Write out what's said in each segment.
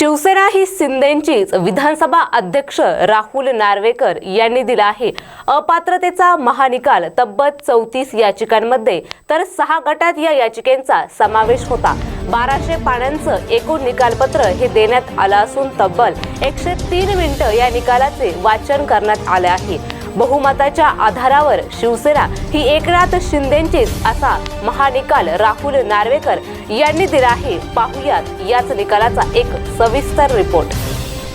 शिवसेना ही शिंदेंचीच विधानसभा अध्यक्ष राहुल नार्वेकर यांनी दिला आहे. अपात्रतेचा महानिकाल तब्बल चौतीस याचिकांमध्ये तर सहा गटात या याचिकेचा समावेश होता. बाराशे पाण्यांचं एकूण निकालपत्र हे देण्यात आलं असून तब्बल एकशे तीन मिनिटं या निकालाचे वाचन करण्यात आले आहे. बहुमताच्या आधारावर शिवसेना ही एकनाथ शिंदेचीच असा महानिकाल राहुल नार्वेकर यांनी दिला आहे. पाहुयात याच निकालाचा एक सविस्तर रिपोर्ट.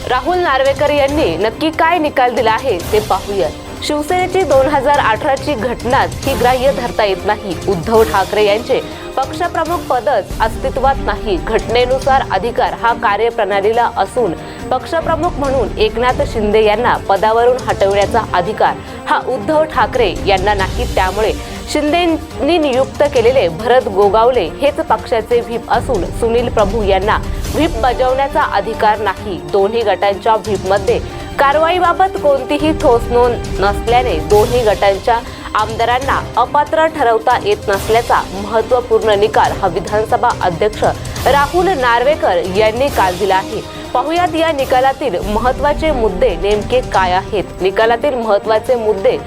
राहुल नार्वेकर यांनी नक्की काय निकाल दिला आहे ते पाहूयात. शिवसेनेची दोन हजार अठराची घटनाच ही ग्राह्य धरता येत नाही. उद्धव ठाकरे यांचे पक्षप्रमुख पदच अस्तित्वात नाही. घटनेनुसार अधिकार हा कार्यप्रणालीला असून पक्षप्रमुख म्हणून एकनाथ शिंदे यांना पदावरून हटवण्याचा अधिकार हा उद्धव ठाकरे यांना नाही. त्यामुळे शिंदेंनी नियुक्त केलेले भरत गोगावले हेच पक्षाचे व्हीप असून सुनील प्रभू यांना व्हीप बजावण्याचा अधिकार नाही. दोन्ही गटांच्या व्हीपमध्ये कारवाईबाबत कोणतीही ठोस नोंद नसल्याने दोन्ही गटांच्या आमदारांना अपात्र ठरवता येत नसल्याचा महत्त्वपूर्ण निकाल हा विधानसभा अध्यक्ष राहुल नार्वेकर यांनी काल दिला आहे. पाहुयात या निकालातील महत्त्वाचे मुद्दे नेमके काय आहेत? निकालातील महत्त्वाचे मुद्दे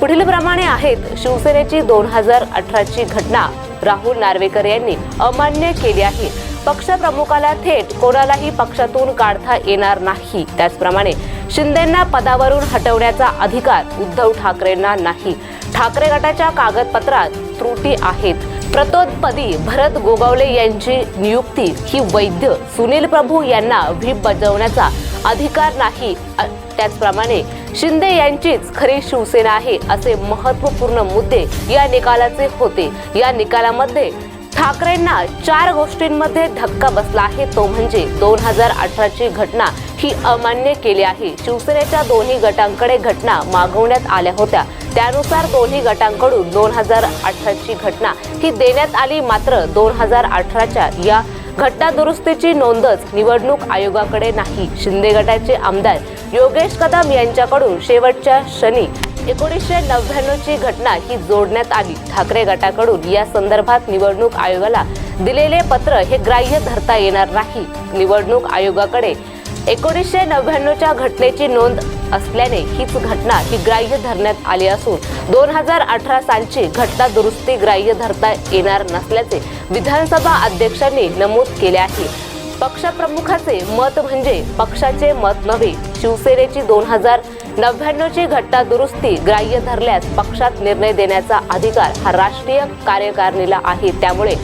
पुढील प्रमाणे आहेत. शिवसेनेची दोन हजार अठराची घटना राहुल नार्वेकर यांनी अमान्य केली आहे. पक्षप्रमुखाला थेट कोणालाही पक्षातून काढता येणार नाही. त्याचप्रमाणे शिंदेंना पदावरून हटवण्याचा अधिकार उद्धव ठाकरेंना नाही. ठाकरे गटाच्या कागदपत्रात त्रुटी आहेत. प्रतोदपदी भरत गोगावले यांची नियुक्ती. ही वैद्य सुनील प्रभू यांना व्हीप बजावण्याचा अधिकार नाही. त्याचप्रमाणे शिंदे यांचीच खरी शिवसेना आहे असे महत्त्वपूर्ण मुद्दे या निकालाचे होते. या निकालामध्ये ठाकरेंना चार गोष्टींमध्ये धक्का बसला आहे. तो म्हणजे दोन हजार अठराची घटना ही अमान्य केली आहे. शिवसेनेच्या दोन्ही गटांकडे घटना मागवण्यात आल्या होत्या. त्यानुसार दोन्ही गटांकडून दोन हजार अठराची घटना ही देण्यात आली. मात्र दोन हजार अठराच्या या घटना दुरुस्तीची नोंदच निवडणूक आयोगाकडे नाही. शिंदे गटाचे आमदार योगेश कदम यांच्याकडून शेवटच्या शनी एकोणीसशे नव्याण्णवची घटना ही जोडण्यात आली. ठाकरे गटाकडून या संदर्भात निवडणूक आयोगाला दिलेले पत्र हे ग्राह्य धरता येणार नाही. निवडणूक आयोगाकडे एकोणीसशे नव्याण्णवच्या घटनेची नोंद असल्याने हीच घटना ही ग्राह्य धरण्यात आली असून दोन हजार अठरा सालची घटना दुरुस्ती ग्राह्य धरता येणार नसल्याचे विधानसभा अध्यक्षांनी नमूद केले आहे. पक्षप्रमुखाचे मत म्हणजे पक्षाचे मत नव्हे. शिवसेनेची दोन हजार नव्याण्णवची घटना दुरुस्ती ग्राह्य धरल्यास पक्षात निर्णय देण्याचा अधिकार हा राष्ट्रीय कार्यकारिणीला आहे. त्यामुळे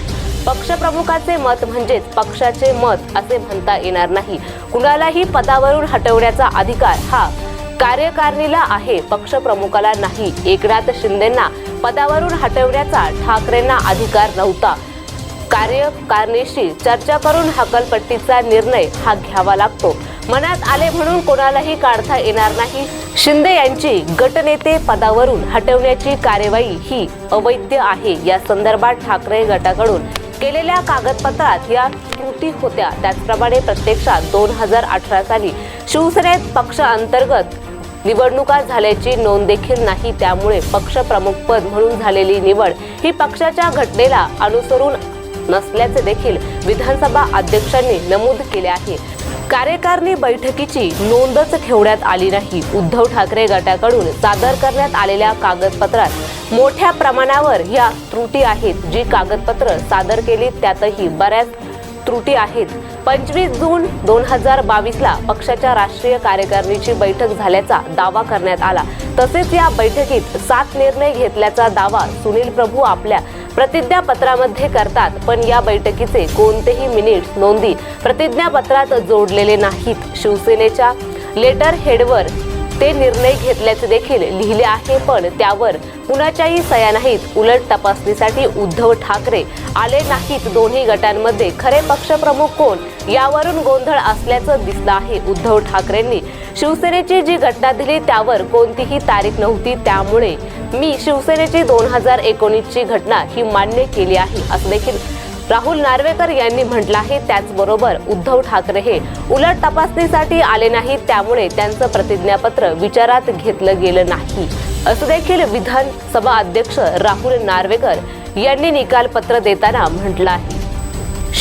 पक्षप्रमुखाचे मत म्हणजेच पक्षाचे मत असे म्हणता येणार नाही. कुणालाही पदावरून हटवण्याचा अधिकार हा कार्यकारिणीला आहे पक्षप्रमुखाला नाही. एकनाथ शिंदेंना पदावरून हटवण्याचा ठाकरेंना अधिकार नव्हता. कार्यकारिणीशी चर्चा करून हकलपट्टीचा निर्णय हा घ्यावा लागतो. मनात आले म्हणून कोणालाही काढता येणार नाही. शिंदे यांची गटनेते पदावरून हटवण्याची कार्यवाही ही अवैध आहे. या संदर्भात ठाकरे गटाकडून केलेल्या कागदपत्रात या त्रुटी होत्या. त्याचप्रमाणे प्रत्यक्षात दोन हजार अठरा साली शिवसेनेत पक्ष अंतर्गत निवडणुका झाल्याची नोंद देखील नाही. त्यामुळे पक्षप्रमुखपद म्हणून झालेली निवड ही पक्षाच्या घटनेला अनुसरून नसल्याचे देखील विधानसभा अध्यक्षांनी नमूद केले आहे. कार्यकारिणी बैठकीची नोंदच ठेवण्यात आली नाही. उद्धव ठाकरे गटाकडून सादर करण्यात आलेल्या कागदपत्रात मोठ्या प्रमाणावर या त्रुटी आहेत. जी कागदपत्र सादर केली त्यातही बऱ्याच त्रुटी आहेत. पंचवीस जून दोन हजार बावीसला पक्षाच्या राष्ट्रीय कार्यकारिणीची बैठक झाल्याचा दावा करण्यात आला. तसेच या बैठकीत सात निर्णय घेतल्याचा दावा सुनील प्रभू आपल्या प्रतिज्ञापत्रामध्ये करतात पण या बैठकीचे कोणतेही मिनिट्स नोंदी प्रतिज्ञापत्रात जोडलेले नाहीत. शिवसेनेच्या लेटर हेडवर ते निर्णय घेतल्याचे देखील लिहिले आहे पण त्यावर कुणाच्याही सया नाहीत. उलट तपासणीसाठी उद्धव ठाकरे आले नाहीत. दोन्ही गटांमध्ये खरे पक्षप्रमुख कोण यावरून गोंधळ असल्याचं दिसलं आहे. उद्धव ठाकरेंनी शिवसेनेची जी घटना दिली त्यावर कोणतीही तारीख नव्हती त्यामुळे मी शिवसेनेची दोन हजार एकोणीसची घटना ही मान्य केली आहे असं देखील राहुल नार्वेकर यांनी म्हटलं आहे. त्याचबरोबर उद्धव ठाकरे हे उलट तपासणीसाठी आले नाहीत त्यामुळे त्यांचं प्रतिज्ञापत्र विचारात घेतलं गेलं नाही. असं देखील विधानसभा अध्यक्ष राहुल नार्वेकर यांनी निकालपत्र देताना म्हटलं आहे.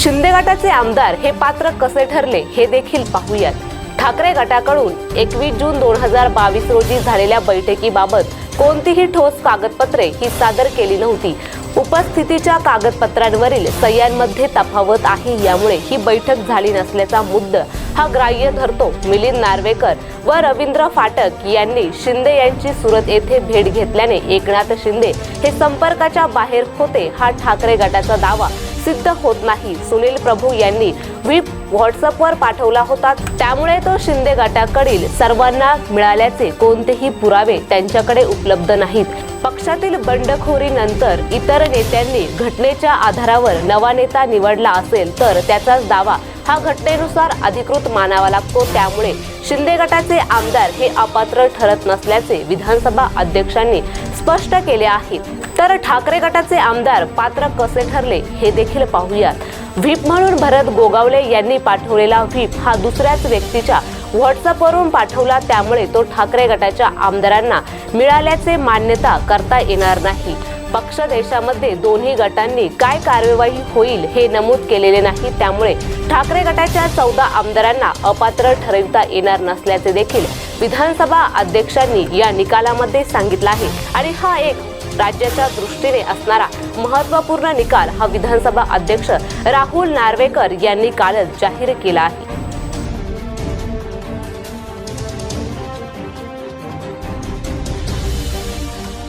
शिंदे गटाचे आमदार हे पात्र कसे ठरले हे देखील पाहूयात. ठाकरे गटाकडून एकवीस जून दोन हजार बावीस रोजी झालेल्या बैठकीबाबत कोणतीही ठोस कागदपत्रे ही सादर केली नव्हती. उपस्थितीच्या कागदपत्रांवरील सह्यांमध्ये तफावत आहे यामुळे ही बैठक झाली नसल्याचा मुद्दा हा ग्राह्य धरतो मिलिंद नार्वेकर व रवींद्र फाटक यांनी शिंदे यांची सुरत येथे भेट घेतल्याने एकनाथ शिंदे हे संपर्काच्या बाहेर होते हा ठाकरे गटाचा दावा सिद्ध होत नाही. सुनील प्रभू यांनी व्हीप व्हॉट्सअपवर पाठवला होता. त्यामुळे तो शिंदे गटाकडील सर्वांना मिळाल्याचे कोणतेही पुरावे त्यांच्याकडे उपलब्ध नाहीत. पक्षातील बंडखोरीनंतर इतर नेत्यांनी घटनेच्या आधारावर नवा नेता निवडला असेल तर त्याचाच दावा हा घटनेनुसार अधिकृत मानावा लागतो. त्यामुळे शिंदे गटाचे आमदार हे अपात्र ठरत नसल्याचे विधानसभा अध्यक्षांनी स्पष्ट केले आहे. तर ठाकरे गटाचे आमदार पात्र कसे ठरले हे देखील पाहूयात. व्हीप म्हणून भरत गोगावले यांनी पाठवलेला व्हीप हा दुसऱ्याच व्यक्तीच्या व्हॉट्सअपवरून पाठवला त्यामुळे तो ठाकरे गटाच्या आमदारांना मिळाल्याचे मान्यता करता येणार नाही. पक्ष देशामध्ये दोन्ही गटांनी काय कार्यवाही होईल हे नमूद केलेले नाही त्यामुळे ठाकरे गटाच्या चौदा आमदारांना अपात्र ठरविता येणार नसल्याचे देखील विधानसभा अध्यक्षांनी या निकालामध्ये सांगितलं आहे. आणि हा एक राज्याच्या दृष्टीने असणारा महत्त्वपूर्ण निकाल हा विधानसभा अध्यक्ष राहुल नार्वेकर यांनी कालच जाहीर केला आहे.